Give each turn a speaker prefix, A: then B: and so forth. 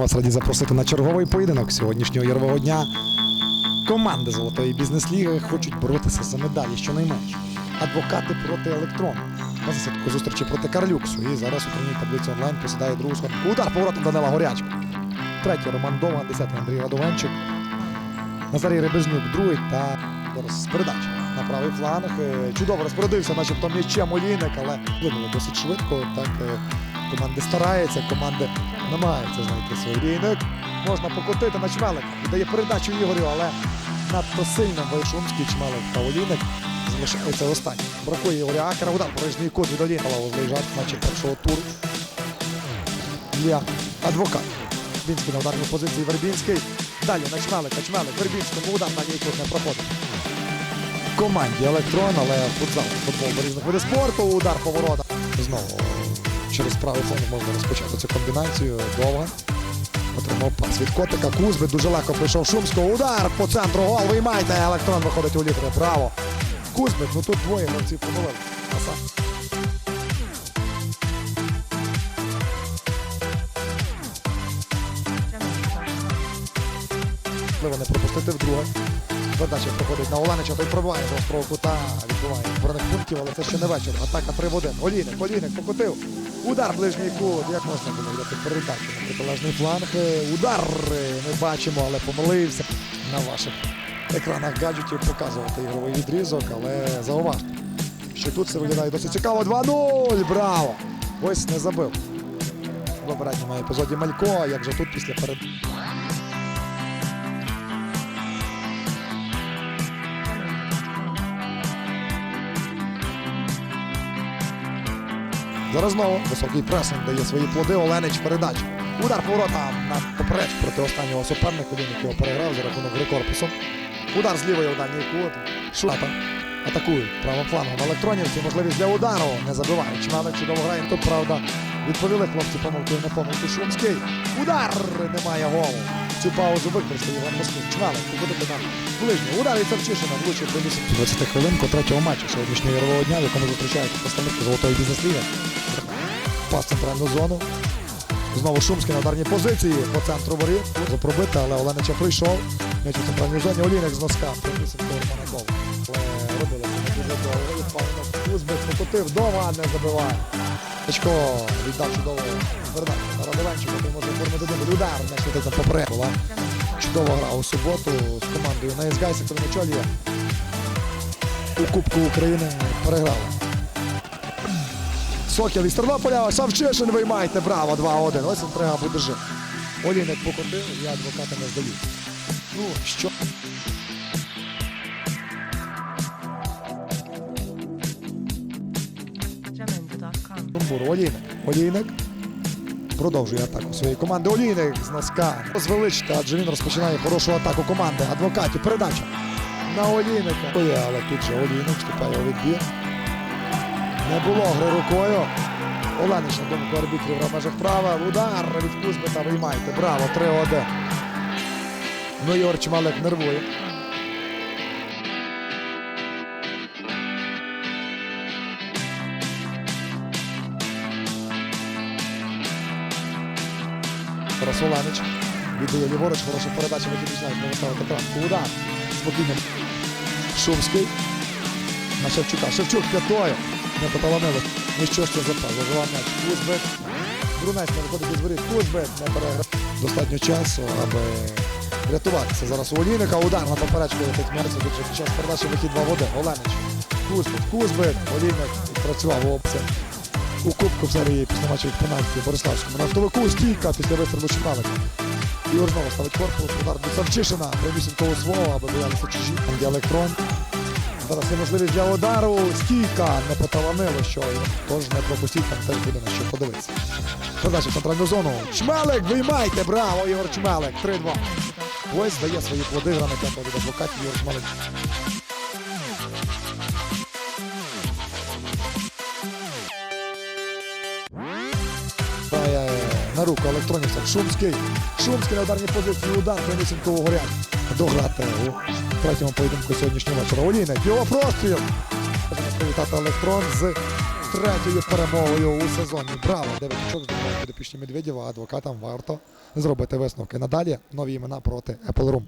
A: Вас раді запросити на черговий поєдинок сьогоднішнього ярового дня. Команди Золотої бізнес-ліги хочуть боротися за медалі щонайменше. Адвокати проти електрону. На засідку зустрічі проти Карлюксу. І зараз у турнірній таблиці онлайн посідає другу сходинку. Удар поворотом Данила Горячко. Третій Роман Довган, десятий Андрій Радовенчик. Назарій Ребезнюк, другий та з на правий фланг. Е, Чудово розпорядився, начебто м'ячем Олійник, але винуло досить швидко. Так е, команди стараються, команди намагаються знайти свій Олійник. Можна покотити на Чмелик. Віддає передачу Ігорю, але надто сильно Войшунський Чмелик та Олійник залишається останнім. Бракує Ігоря Акера. Удар порожній кут від Олійника. Лавозлий жарт в матчі першого туру. Для адвокат. Вербінський на ударній позиції Вербінський. Далі на Чмелика. Чмелик. Вербінському удар на ній не проходить. Команді електрон, але футзал, футбол різних видів спорту. Удар поворота. Знову через правий фланг можна розпочати цю комбінацію. Довга. Отримав пас від котика. Кузьби дуже легко прийшов Шумського. Удар по центру. Гол виймайте. Електрон виходить у літери. Браво. Кузьбик, ну тут двоє гравців помилили. Не пропустити вдруге. Задача проходить на Оленича, той пробиває з острого кута, відбиває зборних пунктів, але це ще не вечір. Атака 3 в 1. Олійник, Олійник покотив. Удар ближній кут. Як можна було дати передачу на протилежний фланг. Удар ми бачимо, але помилився. На ваших екранах гаджетів показувати ігровий відрізок, але зауважте, що тут це виглядає досить цікаво. 2-0! Браво! Ось не забив. В попередньому епізоді Малько, як же тут після перед. Зараз знову високий пресинг дає свої плоди. Оленич передача. Удар поворота на попереч проти останнього суперника. Він якого переграв за рахунок гри корпусом. Удар з лівої у дальній кут. Шута. Атакують правим флангом електронівці. Можливість для удару. Не забивають. Чмелик чудово грає. Тут, правда, відповіли хлопці помилкою на помилку Шумський. Удар! Немає голу. Цю паузу використав Іван Москвин. Чмелик виходить на ближній. Удар від Савчишина влучив до 20 хвилин по третього матчу сьогоднішнього ярового дня, в якому зустрічаються представники Золотої бізнес-ліги. Пас центральну зону. Знову Шумський на ударній позиції по центру воріт. Запробити, але Оленича прийшов. М'яч у центральній зоні. Олійник з носка. Принісив до Романа Кова. Але робили Кузьмик покотив. Дома не забиває. Очко віддав чудово передачу на Радованчика, може оформити один удар. М'яч летить на поперед. Чудова гра у суботу з командою на СГАЙСі, коли Мичолія у Кубку України переграла. Сокіл із Тернополя, Савчишин виймайте, браво, 2-1. Ось інтрига буде жити. Олійник покотив, я адвоката не здаю. Ну, що? Сумбур, Олійник. Олійник продовжує атаку своєї команди. Олійник з носка. Звеличте, адже він розпочинає хорошу атаку команди. Адвокатів, передача на Олійника. Але тут же Олійник вступає у відбір. Не було гри рукою. Оленич на думку арбітрів в межах права. Удар від Кузьмита виймайте. Браво, 3-1. Ну, Ігор Чмалик нервує. Зараз Оленич віддає ліворуч, хороша передача, вихід починає Мирослава Петранку. Удар. Спокійно. Шумський. На Шевчука. Шевчук п'ятою. Не поталанили. Ну що ж це за? Заживав м'яч. Кузбит. Брунець не виходить із воріт. Кузбит не переграв. Достатньо часу, аби врятуватися. Зараз у Олійника. Удар на поперечку летить же під час передачі вихід 2 в 1. Оленич. Кузбит. Кузбит. Олійник відпрацював у опції. У Кубку в серії після матчу від пенальті Бориславському. На автовику стійка після вистрілу Чемалика. Ігор знову ставить корпус, удар до Савчишина, прямісінько у свого, аби боялися чужі. Електрон. Зараз є можливість для удару. Стійка не поталанило, що тож не пропустіть, там теж буде на що подивитися. Передача в центральну зону. Чмелик, виймайте! Браво, Ігор Чмелик! 3-2. Ось дає свої плоди, гра на від адвокатів Ігор Чмелик. Руку електроніка. Шумський. Шумський на ударній позиції. Удар у горять. Дограти у третьому поєдинку сьогоднішнього вечора. Олійник. Його простріл. Привітати електрон з третьою перемогою у сезоні. Браво! Дев'ять очок здобувають підопічні а адвокатам варто зробити висновки. Надалі нові імена проти Apple Room.